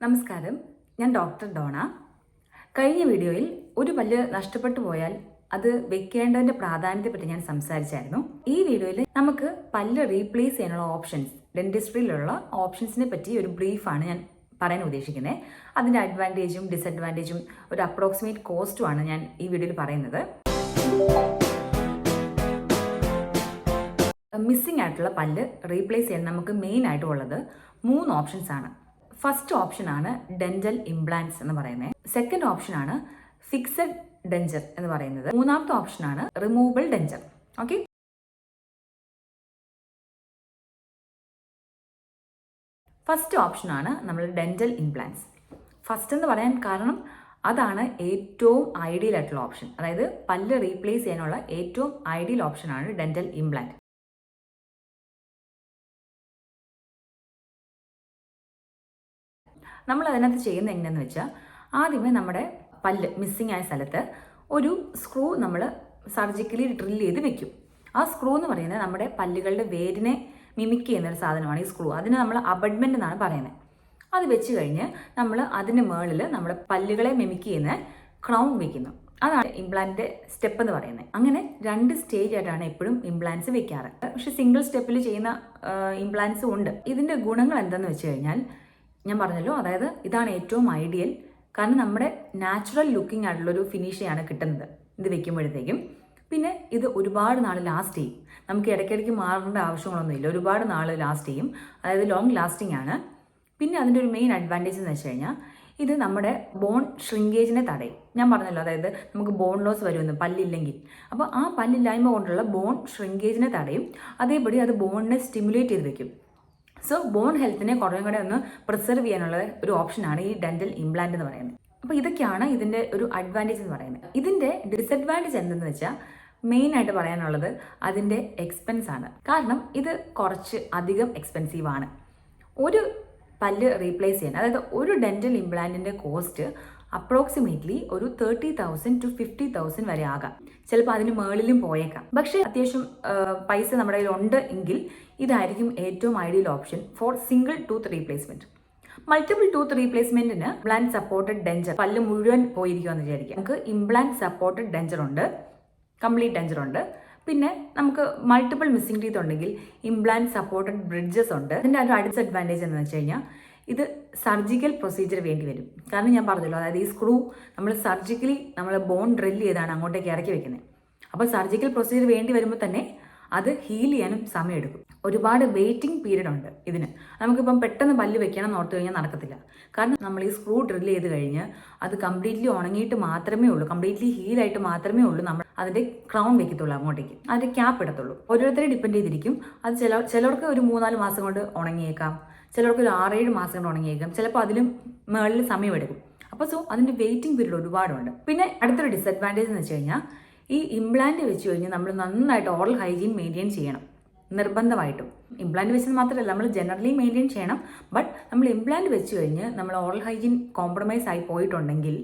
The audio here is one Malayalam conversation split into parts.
നമസ്കാരം. ഞാൻ ഡോക്ടർ ഡോണ. കഴിഞ്ഞ വീഡിയോയിൽ ഒരു പല്ല് നഷ്ടപ്പെട്ടു പോയാൽ അത് വെക്കേണ്ടതിന്റെ പ്രാധാന്യത്തെപ്പറ്റി ഞാൻ സംസാരിച്ചായിരുന്നു. ഈ വീഡിയോയിൽ നമുക്ക് പല്ല് റീപ്ലേസ് ചെയ്യാനുള്ള ഓപ്ഷൻസ് ഡെന്റിസ്ട്രിയിലുള്ള ഓപ്ഷൻസിനെ പറ്റി ഒരു ബ്രീഫാണ് ഞാൻ പറയാൻ ഉദ്ദേശിക്കുന്നത് അതിന്റെ അഡ്വാന്റേജും ഡിസഡ്വാന്റേജും ഒരു അപ്രോക്സിമേറ്റ് കോസ്റ്റുമാണ് ഞാൻ ഈ വീഡിയോയിൽ പറയുന്നത്. മിസ്സിംഗ് ആയിട്ടുള്ള പല്ല് റീപ്ലേസ് ചെയ്യാൻ നമുക്ക് മെയിൻ ആയിട്ടുള്ളത് മൂന്ന് ഓപ്ഷൻസ് ആണ് ഫസ്റ്റ് ഓപ്ഷൻ ആണ് ഡെന്റൽ ഇംപ്ലാന്റ്സ് എന്ന് പറയുന്നത് സെക്കൻഡ് ഓപ്ഷൻ ആണ് ഫിക്സഡ് ഡെഞ്ചർ എന്ന് പറയുന്നത്. മൂന്നാമത്തെ ഓപ്ഷൻ ആണ് removable denture okay first option ആണ് നമ്മൾ ഡെന്റൽ ഇംപ്ലാന്റ്സ് ഫസ്റ്റ് എന്ന് പറയാൻ കാരണം അതാണ് ഏറ്റവും ഐഡിയൽ ആയിട്ടുള്ള ഓപ്ഷൻ അതായത് പല്ല് റീപ്ലേസ് ചെയ്യാനുള്ള ഏറ്റവും ഐഡിയൽ ഓപ്ഷൻ ആണ് ഡെന്റൽ ഇംപ്ലാന്റ് നമ്മൾ അതിനകത്ത് ചെയ്യുന്നത് എങ്ങനെയെന്ന് വെച്ചാൽ ആദ്യമേ നമ്മുടെ പല്ല് മിസ്സിംഗ് ആയ സ്ഥലത്ത് ഒരു സ്ക്രൂ നമ്മൾ സർജിക്കലി ഡ്രിൽ ചെയ്ത് വെക്കും. ആ സ്ക്രൂ എന്ന് പറയുന്നത് നമ്മുടെ പല്ലുകളുടെ വേരിനെ മിമിക് ചെയ്യുന്ന ഒരു സാധനമാണ് ഈ സ്ക്രൂ അതിന് നമ്മൾ അബഡ്മെന്റ് എന്നാണ് പറയുന്നത്. അത് വെച്ച് കഴിഞ്ഞ് നമ്മൾ അതിന് മുകളിൽ നമ്മുടെ പല്ലുകളെ മിമിക് ചെയ്യുന്ന ക്രൗൺ വെക്കുന്നു. അതാണ് ഇംപ്ലാന്റിന്റെ സ്റ്റെപ്പ് എന്ന് പറയുന്നത്. അങ്ങനെ രണ്ട് സ്റ്റേജ് ആയിട്ടാണ് എപ്പോഴും ഇംപ്ലാന്റ്സ് വെക്കാറ്. പക്ഷെ സിംഗിൾ സ്റ്റെപ്പിൽ ചെയ്യുന്ന ഇംപ്ലാന്റ്സും ഉണ്ട്. ഇതിന്റെ ഗുണങ്ങൾ എന്തെന്ന് വെച്ച് കഴിഞ്ഞാൽ ഞാൻ പറഞ്ഞല്ലോ അതായത് ഇതാണ് ഏറ്റവും ഐഡിയൽ കാരണം നമ്മുടെ നാച്ചുറൽ ലുക്കിംഗ് ആയിട്ടുള്ളൊരു ഫിനിഷാണ് കിട്ടുന്നത്. ഇത് വെക്കുമ്പോഴത്തേക്കും. പിന്നെ ഇത് ഒരുപാട് നാൾ ലാസ്റ്റ് ചെയ്യും. നമുക്ക് ഇടയ്ക്കിടയ്ക്ക് മാറേണ്ട ആവശ്യങ്ങളൊന്നുമില്ല ഒരുപാട് നാൾ ലാസ്റ്റ് ചെയ്യും. അതായത് ലോങ് ലാസ്റ്റിംഗ് ആണ്. പിന്നെ അതിന്റെ ഒരു മെയിൻ അഡ്വാന്റേജ് എന്ന് വെച്ച് കഴിഞ്ഞാൽ ഇത് നമ്മുടെ ബോൺ ഷ്രിങ്കേജിനെ തടയും. ഞാൻ പറഞ്ഞല്ലോ അതായത് നമുക്ക് ബോൺ ലോസ് വരുമെന്ന് പല്ലില്ലെങ്കിൽ. അപ്പോൾ ആ പല്ലില്ലായ്മ കൊണ്ടുള്ള ബോൺ ഷ്രിങ്കേജിനെ തടയും. അതേപടി അത് ബോണിനെ സ്റ്റിമുലേറ്റ് ചെയ്ത് വെക്കും. സോ ബോൺ ഹെൽത്തിനെ കുറേ കൂടെ ഒന്ന് പ്രിസർവ് ചെയ്യാനുള്ള ഒരു ഓപ്ഷനാണ് ഈ ഡെന്റൽ ഇംപ്ലാന്റ് എന്ന് പറയുന്നത്. അപ്പോൾ ഇതൊക്കെയാണ് ഇതിന്റെ ഒരു അഡ്വാന്റേജ് എന്ന് പറയുന്നത്. ഇതിന്റെ ഡിസഡ്വാന്റേജ് എന്തെന്ന് വെച്ചാൽ മെയിൻ ആയിട്ട് പറയാനുള്ളത് അതിന്റെ എക്സ്പെൻസ് ആണ്. കാരണം ഇത് കുറച്ച് അധികം എക്സ്പെൻസീവ് ആണ്. ഒരു പല്ല് റീപ്ലേസ് ചെയ്യാൻ അതായത് ഒരു ഡെന്റൽ ഇംപ്ലാന്റിന്റെ കോസ്റ്റ് അപ്രോക്സിമേറ്റ്ലി ഒരു thirty thousand to fifty thousand വരെ ആകാം. ചിലപ്പോൾ അതിന് മേളിലും പോയേക്കാം. പക്ഷേ അത്യാവശ്യം പൈസ നമ്മുടെ കയ്യിലുണ്ട് എങ്കിൽ ഇതായിരിക്കും ഏറ്റവും ideal option for single tooth replacement multiple tooth റീപ്ലേസ്മെന്റിന് blend supported denture പല്ല് മുഴുവൻ പോയിരിക്കുമെന്ന് വിചാരിക്കാം നമുക്ക് ഇംപ്ലാന്റ് സപ്പോർട്ടഡ് ഡെഞ്ചർ ഉണ്ട് കംപ്ലീറ്റ് ഡെഞ്ചർ ഉണ്ട്. പിന്നെ നമുക്ക് മൾട്ടിപ്പിൾ മിസ്സിംഗ് ടീത്ത് ഉണ്ടെങ്കിൽ ഇംപ്ലാന്റ് സപ്പോർട്ടഡ് ബ്രിഡ്ജസ് ഉണ്ട്. ഇതിന്റെ ഒരു ഡിസഡ്വാന്റേജ് എന്ന് വെച്ച് കഴിഞ്ഞാൽ ഇത് സർജിക്കൽ പ്രൊസീജിയർ വേണ്ടി വരും. കാരണം ഞാൻ പറഞ്ഞല്ലോ അതായത് ഈ സ്ക്രൂ നമ്മൾ സർജിക്കലി നമ്മൾ ബോൺ ഡ്രില്ല് ചെയ്താണ് അങ്ങോട്ടേക്ക് ഇറക്കി വെക്കുന്നത് അപ്പോൾ സർജിക്കൽ പ്രൊസീജിയർ വേണ്ടി വരുമ്പോൾ തന്നെ അത് ഹീൽ ചെയ്യാനും സമയമെടുക്കും. ഒരുപാട് വെയിറ്റിംഗ് പീരീഡ് ഉണ്ട് ഇതിന്. നമുക്കിപ്പം പെട്ടെന്ന് പല്ല് വെക്കണം എന്ന് ഓർത്ത് കഴിഞ്ഞാൽ നടക്കത്തില്ല. കാരണം നമ്മൾ ഈ സ്ക്രൂ ഡ്രിൽ ചെയ്ത് കഴിഞ്ഞ് അത് കംപ്ലീറ്റ്ലി ഉണങ്ങിയിട്ട് മാത്രമേ ഉള്ളൂ. കംപ്ലീറ്റ്ലി ഹീൽ ആയിട്ട് മാത്രമേ ഉള്ളൂ. നമ്മൾ അതിന്റെ ക്രൗൺ വെക്കത്തുള്ളൂ അങ്ങോട്ടേക്ക്. അതിന്റെ ക്യാപ്പ് ഇടത്തുള്ളൂ. ഓരോരുത്തരെ ഡിപ്പെൻഡ് ചെയ്തിരിക്കും. അത് ചില ചിലർക്ക് ഒരു മൂന്നാൽ മാസം കൊണ്ട് ഉണങ്ങിയേക്കാം. ചിലർക്ക് ഒരു ആറേഴ് മാസം കൊണ്ട് ഉണങ്ങിയേക്കാം. ചിലപ്പോൾ അതിലും മുകളിൽ സമയമെടുക്കും. അപ്പോൾ സോ അതിന്റെ വെയിറ്റിംഗ് പീരീഡ് ഒരുപാടുണ്ട്. പിന്നെ അടുത്തൊരു ഡിസഡ്വാന്റേജ് എന്ന് വെച്ച് കഴിഞ്ഞാൽ ഈ ഇംപ്ലാന്റ് വെച്ച് കഴിഞ്ഞാൽ നമ്മൾ നന്നായിട്ട് ഓറൽ ഹൈജീൻ മെയിന്റെയിൻ ചെയ്യണം. നിർബന്ധമായിട്ടും. ഇംപ്ലാന്റ് വെച്ചത് മാത്രമല്ല നമ്മൾ ജനറലി മെയിന്റെയിൻ ചെയ്യണം. ബട്ട് നമ്മൾ ഇംപ്ലാന്റ് വെച്ച് കഴിഞ്ഞ് നമ്മൾ ഓറൽ ഹൈജീൻ കോംപ്രമൈസ് ആയി പോയിട്ടുണ്ടെങ്കിൽ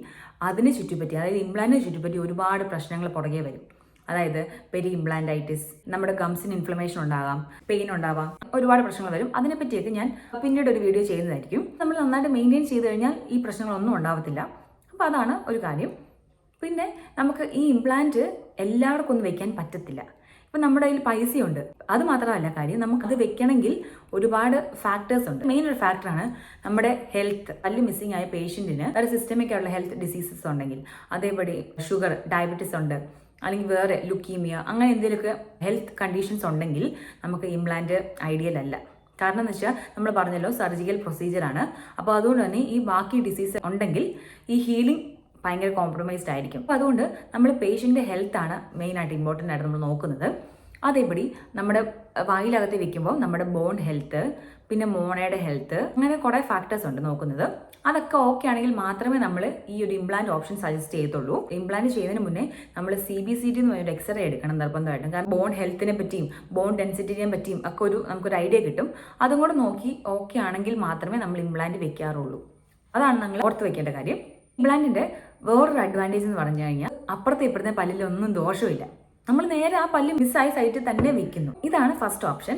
അതിനെ ചുറ്റിപ്പറ്റി അതായത് ഇംപ്ലാന്റിനെ ചുറ്റിപ്പറ്റി ഒരുപാട് പ്രശ്നങ്ങൾ പുറകെ വരും. അതായത് പെരി ഇംപ്ലാന്റൈറ്റിസ് നമ്മുടെ ഗംസിന് ഇൻഫ്ലമേഷൻ ഉണ്ടാകാം പെയിൻ ഉണ്ടാവാം ഒരുപാട് പ്രശ്നങ്ങൾ വരും. അതിനെപ്പറ്റിയൊക്കെ ഞാൻ പിന്നീട് ഒരു വീഡിയോ ചെയ്യുന്നതായിരിക്കും. നമ്മൾ നന്നായിട്ട് മെയിന്റെയിൻ ചെയ്ത് കഴിഞ്ഞാൽ ഈ പ്രശ്നങ്ങളൊന്നും ഉണ്ടാവത്തില്ല. അപ്പോൾ അതാണ് ഒരു കാര്യം. പിന്നെ നമുക്ക് ഈ ഇംപ്ലാന്റ് എല്ലാവർക്കും ഒന്നും വെക്കാൻ പറ്റത്തില്ല. ഇപ്പം നമ്മുടെ കയ്യിൽ പൈസയുണ്ട്. അത് മാത്രമല്ല കാര്യം നമുക്കത് വെക്കണമെങ്കിൽ ഒരുപാട് ഫാക്ടേഴ്സ് ഉണ്ട്. മെയിൻ ഒരു ഫാക്ടറാണ് നമ്മുടെ ഹെൽത്ത് പല്ല് മിസ്സിംഗ് ആയ പേഷ്യന്റിന് വേറെ സിസ്റ്റമിക് ആയിട്ടുള്ള ഹെൽത്ത് ഡിസീസസ് ഉണ്ടെങ്കിൽ അതേപടി ഷുഗർ ഡയബറ്റീസ് ഉണ്ട് അല്ലെങ്കിൽ വേറെ ലുക്കീമിയ അങ്ങനെ എന്തെങ്കിലുമൊക്കെ ഹെൽത്ത് കണ്ടീഷൻസ് ഉണ്ടെങ്കിൽ നമുക്ക് ഇംപ്ലാന്റ് ഐഡിയൽ അല്ല. കാരണം എന്ന് വെച്ചാൽ നമ്മൾ പറഞ്ഞല്ലോ സർജിക്കൽ പ്രൊസീജിയറാണ് അപ്പോൾ അതുകൊണ്ട് തന്നെ ഈ ബാക്കി ഡിസീസ് ഉണ്ടെങ്കിൽ ഈ ഹീലിംഗ് ഭയങ്കര കോംപ്രമൈസ്ഡ് ആയിരിക്കും. അപ്പോൾ അതുകൊണ്ട് നമ്മൾ പേഷ്യന്റെ ഹെൽത്താണ് മെയിനായിട്ട് ഇമ്പോർട്ടന്റ് ആയിട്ട് നമ്മൾ നോക്കുന്നത്. അതേപടി നമ്മുടെ വായിലകത്ത് വെക്കുമ്പോൾ നമ്മുടെ ബോൺ ഹെൽത്ത് പിന്നെ മോണയുടെ ഹെൽത്ത് അങ്ങനെ കുറേ ഫാക്ടേഴ്സ് ഉണ്ട് നോക്കുന്നത്. അതൊക്കെ ഓക്കെ ആണെങ്കിൽ മാത്രമേ നമ്മൾ ഈ ഒരു ഇംപ്ലാന്റ് ഓപ്ഷൻ സജസ്റ്റ് ചെയ്യത്തുള്ളൂ. ഇംപ്ലാന്റ് ചെയ്യുന്നതിന് മുന്നേ നമ്മൾ സി ബി സി ടി എന്ന് എക്സ്റേ എടുക്കണം നിർബന്ധമായിട്ടും. കാരണം ബോൺ ഹെൽത്തിനെ പറ്റിയും ബോൺ ഡെൻസിറ്റിനെ പറ്റിയും ഒക്കെ ഒരു നമുക്കൊരു ഐഡിയ കിട്ടും. അതും കൂടെ നോക്കി ഓക്കെ ആണെങ്കിൽ മാത്രമേ നമ്മൾ ഇംപ്ലാന്റ് വെക്കാറുള്ളൂ. അതാണ് നമ്മൾ ഓർത്ത് വെക്കേണ്ട കാര്യം. ഇംപ്ലാന്റിന്റെ വേറൊരു അഡ്വാന്റേജ് എന്ന് പറഞ്ഞു കഴിഞ്ഞാൽ അപ്പുറത്തെ ഇപ്പുറത്തെ പല്ലിലൊന്നും ദോഷമില്ല. നമ്മൾ നേരെ ആ പല്ല് മിസ്സായ സൈറ്റിൽ തന്നെ വെക്കുന്നു. ഇതാണ് ഫസ്റ്റ് ഓപ്ഷൻ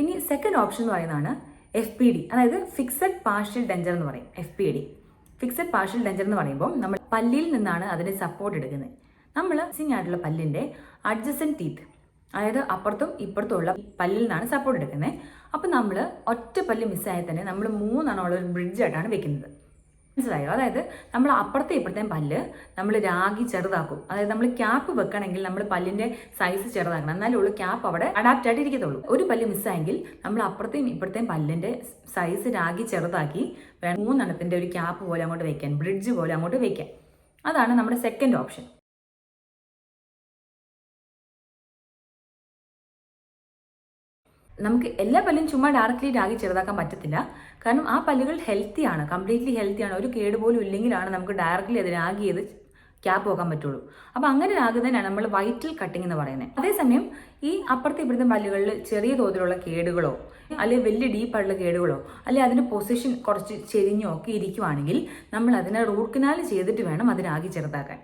ഇനി സെക്കൻഡ് ഓപ്ഷൻ എന്ന് പറയുന്നതാണ് എഫ് പി ഡി അതായത് ഫിക്സഡ് പാർഷ്യൽ ഡെഞ്ചർ എന്ന് പറയും F P D fixed partial denture എന്ന് പറയുമ്പോൾ നമ്മൾ പല്ലിൽ നിന്നാണ് അതിന് സപ്പോർട്ട് എടുക്കുന്നത്. നമ്മൾ മിസ്സിംഗ് ആയിട്ടുള്ള പല്ലിന്റെ അഡ്ജസ്റ്റൻ ടീത്ത് അതായത് അപ്പുറത്തും ഇപ്പുറത്തും ഉള്ള പല്ലിൽ നിന്നാണ് സപ്പോർട്ട് എടുക്കുന്നത്. അപ്പോൾ നമ്മൾ ഒറ്റ പല്ല് മിസ്സായാൽ തന്നെ നമ്മൾ മൂന്നെണ്ണമുള്ള ഒരു ബ്രിഡ്ജായിട്ടാണ് വെക്കുന്നത്. മനസ്സിലായോ? അതായത് നമ്മൾ അപ്പുറത്തെ ഇപ്പുറത്തെയും പല്ല് നമ്മൾ രാഗി ചെറുതാക്കും. അതായത് നമ്മൾ ക്യാപ്പ് വെക്കണമെങ്കിൽ നമ്മൾ പല്ലിന്റെ സൈസ് ചെറുതാക്കണം. എന്നാലേ ഉള്ളൂ ക്യാപ്പ് അവിടെ അഡാപ്റ്റ് ആയിട്ട് ഇരിക്കത്തുള്ളൂ ഒരു പല്ല് മിസ്സായെങ്കിൽ നമ്മൾ അപ്പുറത്തെയും ഇപ്പുറത്തെയും പല്ലിന്റെ സൈസ് രാഗി ചെറുതാക്കി വേണം മൂന്നെണ്ണത്തിന്റെ ഒരു ക്യാപ്പ് പോലെ അങ്ങോട്ട് വെക്കാൻ ബ്രിഡ്ജ് പോലെ അങ്ങോട്ട് വെക്കാൻ. അതാണ് നമ്മുടെ സെക്കൻഡ് ഓപ്ഷൻ നമുക്ക് എല്ലാ പല്ലും ചുമ്മാ ഡയറക്റ്റ്ലി രാഗി ചെറുതാക്കാൻ പറ്റത്തില്ല. കാരണം ആ പല്ലുകൾ ഹെൽത്തിയാണ് കംപ്ലീറ്റ്ലി ഹെൽത്തിയാണ് ഒരു കേട് പോലും ഇല്ലെങ്കിലാണ് നമുക്ക് ഡയറക്റ്റ്ലി അത് രാഗി ചെയ്ത് ക്യാപ്പ് പോകാൻ പറ്റുള്ളൂ. അപ്പോൾ അങ്ങനെ രാഗുന്നതിനാണ് നമ്മൾ വൈറ്റൽ കട്ടിംഗ് എന്ന് പറയുന്നത്. അതേസമയം ഈ അപ്പുറത്തെ ഇപ്പുറത്തെ പല്ലുകളിൽ ചെറിയ തോതിലുള്ള കേടുകളോ അല്ലെങ്കിൽ വലിയ ഡീപ്പായിട്ടുള്ള കേടുകളോ അല്ലെങ്കിൽ അതിന്റെ പൊസിഷൻ കുറച്ച് ചെരിഞ്ഞോ ഒക്കെ ഇരിക്കുവാണെങ്കിൽ നമ്മൾ അതിനെ റൂട്ട് കനാൽ ചെയ്തിട്ട് വേണം അത് രാഗി ചെറുതാക്കാൻ.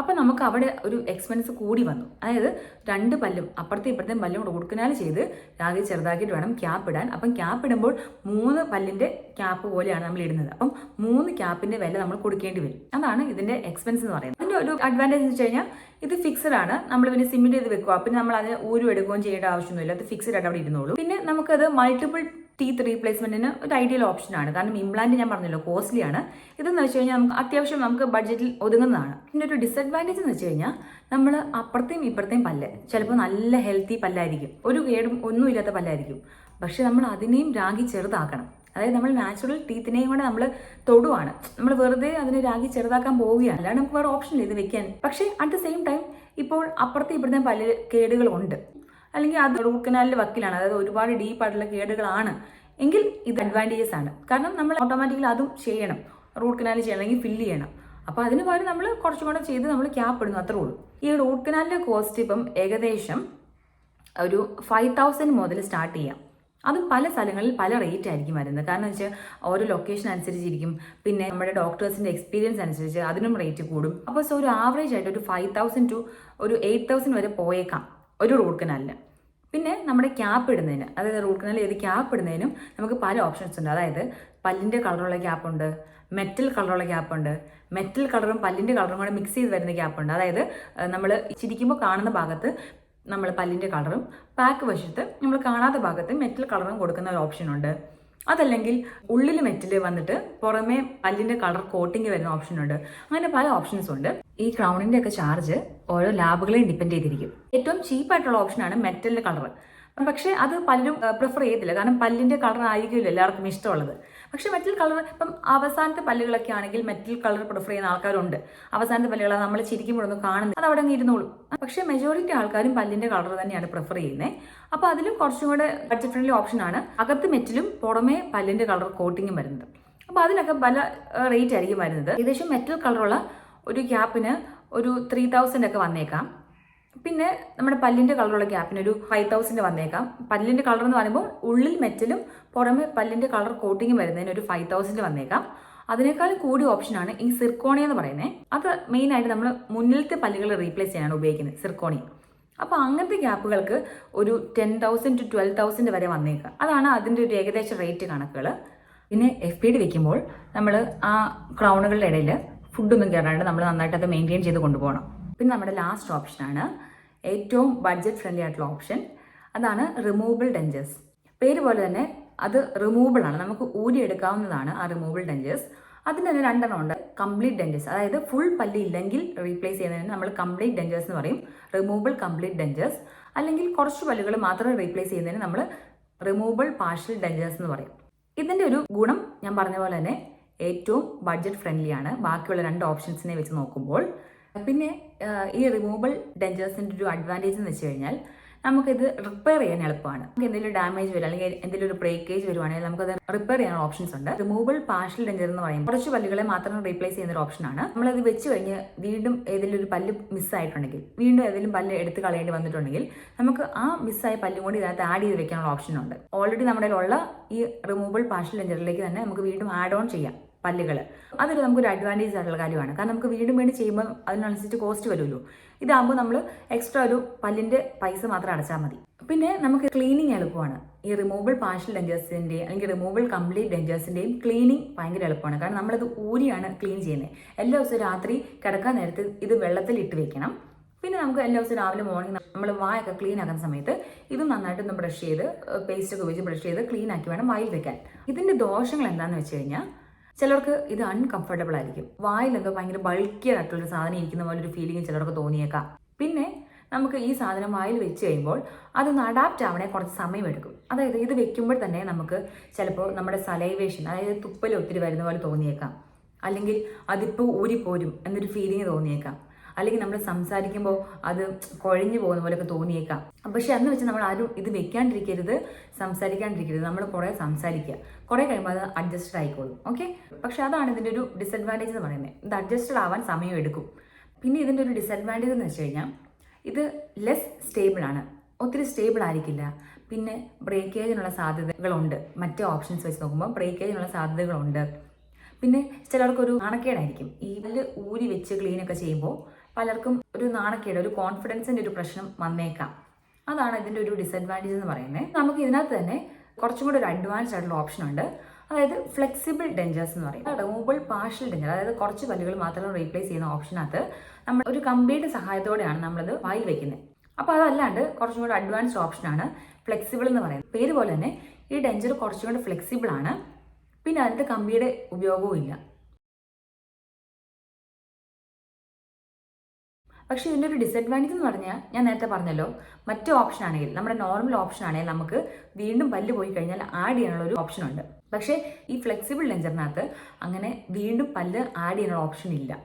അപ്പം നമുക്ക് അവിടെ ഒരു എക്സ്പെൻസ് കൂടി വന്നു. അതായത് രണ്ട് പല്ലും അപ്പുറത്തെ ഇപ്പുറത്തെയും പല്ലും കൂടെ കൊടുക്കുന്നാൽ ചെയ്ത് രാഗി ചെറുതാക്കിയിട്ട് വേണം ക്യാപ്പ് ഇടാൻ. അപ്പം ക്യാപ്പ് ഇടുമ്പോൾ മൂന്ന് പല്ലിന്റെ ക്യാപ്പ് പോലെയാണ് നമ്മൾ ഇടുന്നത്. അപ്പം മൂന്ന് ക്യാപ്പിന്റെ വില നമ്മൾ കൊടുക്കേണ്ടി വരും. അതാണ് ഇതിന്റെ എക്സ്പെൻസ് എന്ന് പറയുന്നത്. അതിന്റെ ഒരു അഡ്വാന്റേജ് എന്ന് വെച്ച് കഴിഞ്ഞാൽ ഇത് ഫിക്സഡ് ആണ്. നമ്മൾ പിന്നെ സിമെന്റ് ചെയ്ത് വെക്കുക പിന്നെ നമ്മൾ അത് ഊരും എടുക്കുകയും ചെയ്യേണ്ട ആവശ്യമൊന്നുമില്ല. അത് ഫിക്സഡ് ആയിട്ട് അവിടെ ഇരുന്നോളൂ. പിന്നെ നമുക്കത് മൾട്ടിപ്പിൾ ടീത്ത് റീപ്ലേസ്മെന്റിന് ഒരു ഐഡിയൽ ഓപ്ഷനാണ് കാരണം ഇംപ്ലാന്റ് ഞാൻ പറഞ്ഞല്ലോ കോസ്റ്റ്ലി ആണ്. ഇതെന്ന് വെച്ച് കഴിഞ്ഞാൽ നമുക്ക് അത്യാവശ്യം നമുക്ക് ബഡ്ജറ്റിൽ ഒതുങ്ങുന്നതാണ്. ഇതിന്റെ ഒരു ഡിസഡ്വാന്റേജ് എന്ന് വെച്ച് കഴിഞ്ഞാൽ നമ്മൾ അപ്പുറത്തെയും ഇപ്പുറത്തെയും പല്ല് ചിലപ്പോൾ നല്ല ഹെൽത്തി പല്ലായിരിക്കും. ഒരു കേടും ഒന്നുമില്ലാത്ത പല്ലായിരിക്കും. പക്ഷെ നമ്മൾ അതിനെയും രാഗി ചെറുതാക്കണം. അതായത് നമ്മൾ നാച്ചുറൽ ടീത്തിനെയും കൂടെ നമ്മൾ തൊടുവാണ്. നമ്മൾ വെറുതെ അതിനെ രാഗി ചെറുതാക്കാൻ പോവുകയാണ്. അല്ലാണ്ട് നമുക്ക് വേറെ ഓപ്ഷൻ ഇത് വെക്കാൻ. പക്ഷേ അറ്റ് ദ സെയിം ടൈം ഇപ്പോൾ അപ്പുറത്തെ ഇപ്പുറത്തെ പല കേടുകളുണ്ട് അല്ലെങ്കിൽ അത് റൂട്ട് കനാലിന്റെ വക്കിലാണ്. അതായത് ഒരുപാട് ഡീപ്പായിട്ടുള്ള കേടുകളാണ്. എങ്കിൽ ഇത് അഡ്വാന്റേജസ് ആണ്. കാരണം നമ്മൾ ഓട്ടോമാറ്റിക്കലി അതും ചെയ്യണം. റൂട്ട് കനാൽ അല്ലെങ്കിൽ ഫില്ല് ചെയ്യണം. അപ്പോൾ അതിന് പകരം നമ്മൾ കുറച്ചും കൂടെ ചെയ്ത് നമ്മൾ ക്യാപ്പ് ഇടുന്നു. അത്രേ ഉള്ളൂ. ഈ റൂട്ട് കനാലിന്റെ കോസ്റ്റ് ഇപ്പം ഏകദേശം ഒരു ഫൈവ് തൗസൻഡ് മുതൽ സ്റ്റാർട്ട് ചെയ്യാം. അതും പല സ്ഥലങ്ങളിൽ പല റേറ്റ് ആയിരിക്കും വരുന്നത്. കാരണം വെച്ചാൽ ഓരോ ലൊക്കേഷൻ അനുസരിച്ചിരിക്കും. പിന്നെ നമ്മുടെ ഡോക്ടേഴ്സിന്റെ എക്സ്പീരിയൻസ് അനുസരിച്ച് അതിനും റേറ്റ് കൂടും. അപ്പോൾ സോ ഒരു ആവറേജ് ആയിട്ട് ഒരു ഫൈവ് തൗസൻഡ് ടു ഒരു എയ്റ്റ് തൗസൻഡ് വരെ പോയേക്കാം ഒരു റൂട്ട് കനാലിന് പിന്നെ നമ്മുടെ ക്യാപ്പ് ഇടുന്നതിന് അതായത് റൂട്ട് കനാൽ ചെയ്ത് ക്യാപ്പ് ഇടുന്നതിനും നമുക്ക് പല ഓപ്ഷൻസ് ഉണ്ട്. അതായത് പല്ലിന്റെ കളറുള്ള ക്യാപ്പ് ഉണ്ട് മെറ്റൽ കളറുള്ള ക്യാപ്പ് ഉണ്ട്. മെറ്റൽ കളറും പല്ലിന്റെ കളറും കൂടെ മിക്സ് ചെയ്ത് വരുന്ന ക്യാപ്പ് ഉണ്ട്. അതായത് നമ്മൾ ചിരിക്കുമ്പോൾ കാണുന്ന ഭാഗത്ത് നമ്മൾ പല്ലിന്റെ കളറും പാക്ക് വശത്ത് നമ്മൾ കാണാത്ത ഭാഗത്ത് മെറ്റൽ കളറും കൊടുക്കുന്ന ഒരു ഓപ്ഷൻ ഉണ്ട്. അതല്ലെങ്കിൽ ഉള്ളിൽ മെറ്റൽ വന്നിട്ട് പുറമേ പല്ലിന്റെ കളർ കോട്ടിങ് വരുന്ന ഓപ്ഷൻ ഉണ്ട്. അങ്ങനെ പല ഓപ്ഷൻസ് ഉണ്ട്. ഈ ക്രൗണിന്റെ ഒക്കെ ചാർജ് ഓരോ ലാബുകളെയും ഡിപ്പെൻഡ് ചെയ്തിരിക്കും. ഏറ്റവും ചീപ്പായിട്ടുള്ള ഓപ്ഷനാണ് മെറ്റലിന്റെ കളർ പക്ഷേ അത് പലരും പ്രിഫർ ചെയ്യത്തില്ല. കാരണം പല്ലിന്റെ കളർ ആയിരിക്കുമല്ലോ എല്ലാവർക്കും ഇഷ്ടമുള്ളത്. പക്ഷേ മെറ്റൽ കളർ ഇപ്പം അവസാനത്തെ പല്ലുകളൊക്കെ ആണെങ്കിൽ മെറ്റൽ കളർ പ്രിഫർ ചെയ്യുന്ന ആൾക്കാരുണ്ട്. അവസാനത്തെ പല്ലുകളെ നമ്മൾ ചിരിക്കുമ്പോഴൊന്നും കാണുന്നത് അത് അവിടെ അങ്ങ് ഇരുന്നോളൂ. പക്ഷേ മെജോറിറ്റി ആൾക്കാരും പല്ലിന്റെ കളർ തന്നെയാണ് പ്രിഫർ ചെയ്യുന്നത് അപ്പോൾ അതിലും കുറച്ചും കൂടെ ബഡ്ജറ്റ് ഫ്രണ്ട്ലി ഓപ്ഷനാണ് അകത്ത് മെറ്റലും പുറമേ പല്ലിന്റെ കളർ കോട്ടിങ്ങും വരുന്നത്. അപ്പോൾ അതിനൊക്കെ പല റേറ്റ് ആയിരിക്കും വരുന്നത്. ഏകദേശം മെറ്റൽ കളറുള്ള ഒരു ക്യാപ്പിന് ഒരു ത്രീ തൗസൻഡ് ഒക്കെ വന്നേക്കാം. പിന്നെ നമ്മുടെ പല്ലിന്റെ കളറുള്ള ഗ്യാപ്പിന് ഒരു ഫൈവ് തൗസൻഡ് വന്നേക്കാം. പല്ലിന്റെ കളർ എന്ന് പറയുമ്പോൾ ഉള്ളിൽ മെറ്റലും പുറമെ പല്ലിന്റെ കളർ കോട്ടിങ്ങും വരുന്നതിന് ഒരു ഫൈവ് തൗസൻഡ് വന്നേക്കാം. അതിനേക്കാൾ കൂടിയ ഓപ്ഷനാണ് ഈ സിർക്കോണി എന്ന് പറയുന്നത് അത് മെയിനായിട്ട് നമ്മൾ മുന്നിലത്തെ പല്ലുകൾ റീപ്ലേസ് ചെയ്യാനാണ് ഉപയോഗിക്കുന്നത് സിർക്കോണി അപ്പോൾ അങ്ങനത്തെ ഗ്യാപ്പുകൾക്ക് ഒരു ten thousand to twelve thousand വരെ വന്നേക്കാം. അതാണ് അതിന്റെ ഒരു ഏകദേശ റേറ്റ് കണക്കുകൾ പിന്നെ എഫ് പി ഡി വെക്കുമ്പോൾ നമ്മൾ ആ ക്രൗണുകളുടെ ഇടയിൽ ഫുഡൊന്നും കയറാണ്ട് നമ്മൾ നന്നായിട്ട് അത് മെയിന്റെയിൻ ചെയ്ത് കൊണ്ടുപോകണം. പിന്നെ നമ്മുടെ ലാസ്റ്റ് ഓപ്ഷനാണ് ഏറ്റവും ബഡ്ജറ്റ് ഫ്രണ്ട്ലി ആയിട്ടുള്ള ഓപ്ഷൻ അതാണ് റിമൂവബിൾ ഡെഞ്ചേഴ്സ് പേര് പോലെ തന്നെ അത് റിമൂവബിൾ ആണ്. നമുക്ക് ഊരിയെടുക്കാവുന്നതാണ് ആ റിമൂവബിൾ ഡെഞ്ചേഴ്സ് അതിന് തന്നെ രണ്ടെണ്ണം ഉണ്ട്. കംപ്ലീറ്റ് ഡെഞ്ചേഴ്സ് അതായത് ഫുൾ പല്ല് ഇല്ലെങ്കിൽ റീപ്ലേസ് ചെയ്യുന്നതിന് നമ്മൾ കംപ്ലീറ്റ് ഡെഞ്ചേഴ്സ് എന്ന് പറയും. റിമൂവബിൾ കംപ്ലീറ്റ് ഡെഞ്ചേഴ്സ് അല്ലെങ്കിൽ കുറച്ച് പല്ലുകൾ മാത്രം റീപ്ലേസ് ചെയ്യുന്നതിന് നമ്മൾ റിമൂവബിൾ പാർഷ്യൽ ഡെഞ്ചേഴ്സ് എന്ന് പറയും. ഇതിന്റെ ഒരു ഗുണം ഞാൻ പറഞ്ഞ പോലെ തന്നെ ഏറ്റവും ബഡ്ജറ്റ് ഫ്രണ്ട്ലി ആണ്. ബാക്കിയുള്ള രണ്ട് ഓപ്ഷൻസിനെ വെച്ച് നോക്കുമ്പോൾ പിന്നെ ഈ റിമൂവബിൾ ഡെഞ്ചേഴ്സിന്റെ ഒരു അഡ്വാന്റേജ് എന്ന് വെച്ച് കഴിഞ്ഞാൽ നമുക്കിത് റിപ്പയർ ചെയ്യാൻ എളുപ്പമാണ്. നമുക്ക് എന്തെങ്കിലും ഡാമേജ് വരും അല്ലെങ്കിൽ എന്തെങ്കിലും ഒരു ബ്രേക്കേജ് വരുവാണെങ്കിൽ നമുക്കത് റിപ്പയർ ചെയ്യാനുള്ള ഓപ്ഷൻസ് ഉണ്ട്. റിമൂവബിൾ പാർഷ്യൽ ഡെഞ്ചർ എന്ന് പറയുമ്പോൾ കുറച്ച് പല്ലുകളെ മാത്രം റീപ്ലേസ് ചെയ്യുന്ന ഒരു ഓപ്ഷനാണ് നമ്മളത് വെച്ച് കഴിഞ്ഞ് വീണ്ടും ഏതെങ്കിലും ഒരു പല്ല് മിസ്സായിട്ടുണ്ടെങ്കിൽ വീണ്ടും ഏതെങ്കിലും പല്ല് എടുത്ത് കളയേണ്ടി വന്നിട്ടുണ്ടെങ്കിൽ നമുക്ക് ആ മിസ്സായ പല്ലും കൂടി ഇതിനകത്ത് ആഡ് ചെയ്ത് വെക്കാനുള്ള ഓപ്ഷൻ ഉണ്ട്. ഓൾറെഡി നമ്മുടെ ഉള്ള ഈ റിമൂവബിൾ പാർഷ്യൽ ഡെഞ്ചറിലേക്ക് തന്നെ നമുക്ക് വീണ്ടും ആഡ് ഓൺ ചെയ്യാം. പല്ലുകൾ അതൊരു നമുക്കൊരു അഡ്വാന്റേജ് ആയിട്ടുള്ള കാര്യമാണ്. കാരണം നമുക്ക് വീണ്ടും വീണ്ടും ചെയ്യുമ്പോൾ അതിനനുസരിച്ച് കോസ്റ്റ് വരുമല്ലോ. ഇതാകുമ്പോൾ നമ്മൾ എക്സ്ട്രാ ഒരു പല്ലിന്റെ പൈസ മാത്രം അടച്ചാൽ മതി. പിന്നെ നമുക്ക് ക്ലീനിങ് എളുപ്പമാണ്. ഈ റിമൂവൽ പാർഷ്യൽ ഡെഞ്ചേഴ്സിന്റെ അല്ലെങ്കിൽ റിമൂവൽ കംപ്ലീറ്റ് ഡെഞ്ചേഴ്സിന്റെയും ക്ലീനിങ് ഭയങ്കര എളുപ്പമാണ്. കാരണം നമ്മളത് ഊരിയാണ് ക്ലീൻ ചെയ്യുന്നത് എല്ലാ ദിവസവും രാത്രി കിടക്കാൻ നേരത്ത് ഇത് വെള്ളത്തിൽ ഇട്ട് വെക്കണം. പിന്നെ നമുക്ക് എല്ലാ ദിവസവും രാവിലെ മോർണിംഗ് നമ്മൾ വായൊക്കെ ക്ലീൻ ആക്കുന്ന സമയത്ത് ഇത് നന്നായിട്ട് ഒന്ന് ബ്രഷ് ചെയ്ത് പേസ്റ്റ് ഒക്കെ ഉപയോഗിച്ച് ബ്രഷ് ചെയ്ത് ക്ലീൻ ആക്കി വേണം വായിൽ വെക്കാൻ. ഇതിന്റെ ദോഷങ്ങൾ എന്താണെന്ന് വെച്ച് കഴിഞ്ഞാൽ ചിലർക്ക് ഇത് അൺകംഫർട്ടബിൾ ആയിരിക്കും. വായിലൊക്കെ ഭയങ്കര ബൾക്കി ആയിട്ടുള്ള സാധനം ഇരിക്കുന്ന പോലെ ഒരു ഫീലിംഗ് ചിലർക്ക് തോന്നിയേക്കാം. പിന്നെ നമുക്ക് ഈ സാധനം വായിൽ വെച്ച് കഴിയുമ്പോൾ അതൊന്ന് അഡാപ്റ്റ് ആവണേ കുറച്ച് സമയമെടുക്കും. അതായത് ഇത് വെക്കുമ്പോൾ തന്നെ നമുക്ക് ചിലപ്പോൾ നമ്മുടെ സലൈവേഷൻ അതായത് തുപ്പൽ ഒത്തിരി വരുന്ന പോലെ തോന്നിയേക്കാം. അല്ലെങ്കിൽ അതിപ്പോൾ ഊരിപ്പോരും എന്നൊരു ഫീലിംഗ് തോന്നിയേക്കാം. അല്ലെങ്കിൽ നമ്മൾ സംസാരിക്കുമ്പോൾ അത് കുഴഞ്ഞു പോകുന്ന പോലെയൊക്കെ തോന്നിയേക്കാം. പക്ഷെ അന്ന് വെച്ച് നമ്മൾ ആരും ഇത് വെക്കാണ്ടിരിക്കരുത് സംസാരിക്കാണ്ടിരിക്കരുത്. നമ്മൾ കുറേ സംസാരിക്കുക കുറേ കഴിയുമ്പോൾ അത് അഡ്ജസ്റ്റഡ് ആയിക്കോളും. ഓക്കെ പക്ഷെ അതാണ് ഇതിന്റെ ഒരു ഡിസഡ്വാന്റേജ് എന്ന് പറയുന്നത്. ഇത് അഡ്ജസ്റ്റഡ് ആവാൻ സമയം എടുക്കും. പിന്നെ ഇതിന്റെ ഒരു ഡിസഡ്വാന്റേജ് എന്ന് വെച്ച് കഴിഞ്ഞാൽ ഇത് ലെസ് സ്റ്റേബിൾ ആണ്. ഒത്തിരി സ്റ്റേബിൾ ആയിരിക്കില്ല. പിന്നെ ബ്രേക്കേജിനുള്ള സാധ്യതകളുണ്ട്. മറ്റ് ഓപ്ഷൻസ് വെച്ച് നോക്കുമ്പോൾ ബ്രേക്കേജിനുള്ള സാധ്യതകളുണ്ട്. പിന്നെ ചിലർക്കൊരു നാണക്കേടായിരിക്കും ഈ ഊരി വെച്ച് ക്ലീനൊക്കെ ചെയ്യുമ്പോൾ പലർക്കും ഒരു നാണക്കേട് ഒരു കോൺഫിഡൻസിന്റെ ഒരു പ്രശ്നം വന്നേക്കാം. അതാണ് ഇതിന്റെ ഒരു ഡിസഡ്വാന്റേജ് എന്ന് പറയുന്നത് നമുക്ക് ഇതിനകത്ത് തന്നെ കുറച്ചും കൂടി ഒരു അഡ്വാൻസ് ആയിട്ടുള്ള ഓപ്ഷൻ ഉണ്ട്. അതായത് ഫ്ലെക്സിബിൾ ഡെഞ്ചേഴ്സ് എന്ന് പറയും. റിമൂവബിൾ പാർഷ്യൽ ഡെഞ്ചർ അതായത് കുറച്ച് പല്ലുകൾ മാത്രം റീപ്ലേസ് ചെയ്യുന്ന ഓപ്ഷനകത്ത് നമ്മൾ ഒരു കമ്പിയുടെ സഹായത്തോടെയാണ് നമ്മളത് വായിൽ വെക്കുന്നത് അപ്പോൾ അതല്ലാണ്ട് കുറച്ചും കൂടി അഡ്വാൻസ്ഡ് ഓപ്ഷനാണ് ഫ്ലെക്സിബിൾ എന്ന് പറയുന്നത്. പേര് പോലെ തന്നെ ഈ ഡെഞ്ചർ കുറച്ചും കൂടി ഫ്ലെക്സിബിൾ ആണ്. പിന്നെ അതിന്റെ കമ്പിയുടെ ഉപയോഗവും ഇല്ല. പക്ഷേ ഇതിന്റെ ഒരു ഡിസഡ്വാന്റേജ് എന്ന് പറഞ്ഞാൽ ഞാൻ നേരത്തെ പറഞ്ഞല്ലോ മറ്റു ഓപ്ഷൻ ആണെങ്കിൽ നമ്മുടെ നോർമൽ ഓപ്ഷൻ ആണെങ്കിൽ നമുക്ക് വീണ്ടും പല്ല് പോയി കഴിഞ്ഞാൽ ആഡ് ചെയ്യാനുള്ള ഒരു ഓപ്ഷൻ ഉണ്ട്. പക്ഷേ ഈ ഫ്ലെക്സിബിൾ ലെഞ്ചറിനകത്ത് അങ്ങനെ വീണ്ടും പല്ല് ആഡ് ചെയ്യാനുള്ള ഓപ്ഷൻ ഇല്ല.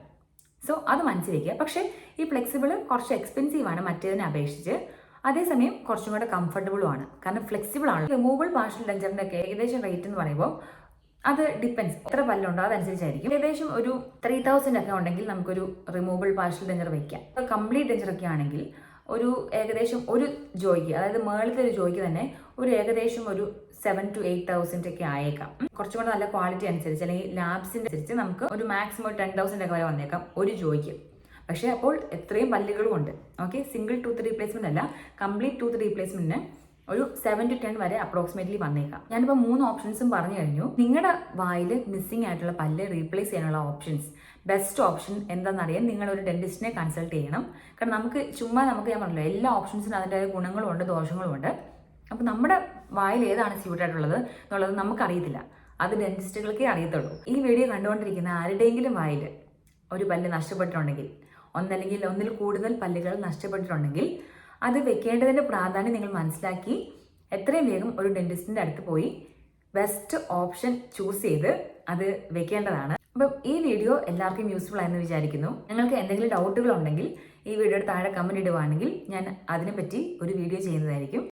സോ അത് മനസ്സിലാക്കുക. പക്ഷേ ഈ ഫ്ലെക്സിബിൾ കുറച്ച് എക്സ്പെൻസീവ് ആണ് മറ്റേതിനെ അപേക്ഷിച്ച്. അതേസമയം കുറച്ചും കൂടെ കംഫർട്ടബിളും ആണ്. കാരണം ഫ്ലെക്സിബിൾ ആണ് റിമൂവബിൾ പാർഷ്യൽ ലെഞ്ചറിന്റെ ഏകദേശം റേറ്റ് എന്ന് പറയുമ്പോൾ അത് ഡിപ്പെൻസ് എത്ര പല്ലുണ്ടോ അതനുസരിച്ചായിരിക്കും. ഏകദേശം ഒരു ത്രീ തൗസൻഡ് ഒക്കെ ഉണ്ടെങ്കിൽ നമുക്കൊരു റിമൂവബിൾ പാർഷ്യൽ ഡെഞ്ചർ വെക്കാം. കംപ്ലീറ്റ് ഡെഞ്ചർ ഒക്കെ ആണെങ്കിൽ ഒരു ഏകദേശം ഒരു ജോയിക്ക് അതായത് മേളത്തെ ഒരു ജോയിക്ക് തന്നെ ഒരു ഏകദേശം ഒരു സെവൻ ടു എയ്റ്റ് തൗസൻഡ് ഒക്കെ ആയേക്കാം. കുറച്ചും കൂടെ നല്ല ക്വാളിറ്റി അനുസരിച്ച് അല്ലെങ്കിൽ ലാബ്സിന്റെ അനുസരിച്ച് നമുക്ക് ഒരു മാക്സിമം ടെൻ തൗസൻഡ് ഒക്കെ വരെ വന്നേക്കാം ഒരു ജോയിക്ക്. പക്ഷേ അപ്പോൾ എത്രയും പല്ലുകളും ഉണ്ട്. ഓക്കെ സിംഗിൾ ടൂത്ത് റീപ്ലേസ്മെന്റ് അല്ല കംപ്ലീറ്റ് ടൂത്ത് റീപ്ലേസ്മെന്റിന് ഒരു സെവൻ ടു ടെൻ വരെ അപ്രോക്സിമേറ്റ്ലി വന്നേക്കാം. ഞാനിപ്പോൾ മൂന്ന് ഓപ്ഷൻസും പറഞ്ഞു കഴിഞ്ഞു. നിങ്ങളുടെ വായിൽ മിസ്സിംഗ് ആയിട്ടുള്ള പല്ല് റീപ്ലേസ് ചെയ്യാനുള്ള ഓപ്ഷൻസ് ബെസ്റ്റ് ഓപ്ഷൻ എന്താണെന്നറിയാൻ നിങ്ങളൊരു ഡെന്റിസ്റ്റിനെ കൺസൾട്ട് ചെയ്യണം. കാരണം നമുക്ക് ചുമ്മാ നമുക്ക് ഞാൻ പറഞ്ഞല്ലോ എല്ലാ ഓപ്ഷൻസിനും അതിന്റെ ഗുണങ്ങളും ദോഷങ്ങളും ഉണ്ട്. അപ്പോൾ നമ്മുടെ വായിൽ ഏതാണ് സ്യൂട്ട് ആയിട്ടുള്ളത് എന്നുള്ളത് നമുക്കറിയത്തില്ല. അത് ഡെന്റിസ്റ്റുകൾക്കേ അറിയത്തുള്ളൂ. ഈ വീഡിയോ കണ്ടുകൊണ്ടിരിക്കുന്ന ആരുടെയെങ്കിലും വായിൽ ഒരു പല്ല് നഷ്ടപ്പെട്ടിട്ടുണ്ടെങ്കിൽ ഒന്നല്ലെങ്കിൽ ഒന്നിൽ കൂടുതൽ പല്ലുകൾ നഷ്ടപ്പെട്ടിട്ടുണ്ടെങ്കിൽ അത് വെക്കേണ്ടതിന്റെ പ്രാധാന്യം നിങ്ങൾ മനസ്സിലാക്കി എത്രയും വേഗം ഒരു ഡെന്റിസ്റ്റിന്റെ അടുത്ത് പോയി ബെസ്റ്റ് ഓപ്ഷൻ ചൂസ് ചെയ്ത് അത് വെക്കേണ്ടതാണ്. അപ്പം ഈ വീഡിയോ എല്ലാവർക്കും യൂസ്ഫുൾ ആയെന്ന് വിചാരിക്കുന്നു. നിങ്ങൾക്ക് എന്തെങ്കിലും ഡൗട്ടുകൾ ഉണ്ടെങ്കിൽ ഈ വീഡിയോയുടെ താഴെ കമന്റ് ഇടുവാണെങ്കിൽ ഞാൻ അതിനെപ്പറ്റി ഒരു വീഡിയോ ചെയ്യുന്നതായിരിക്കും.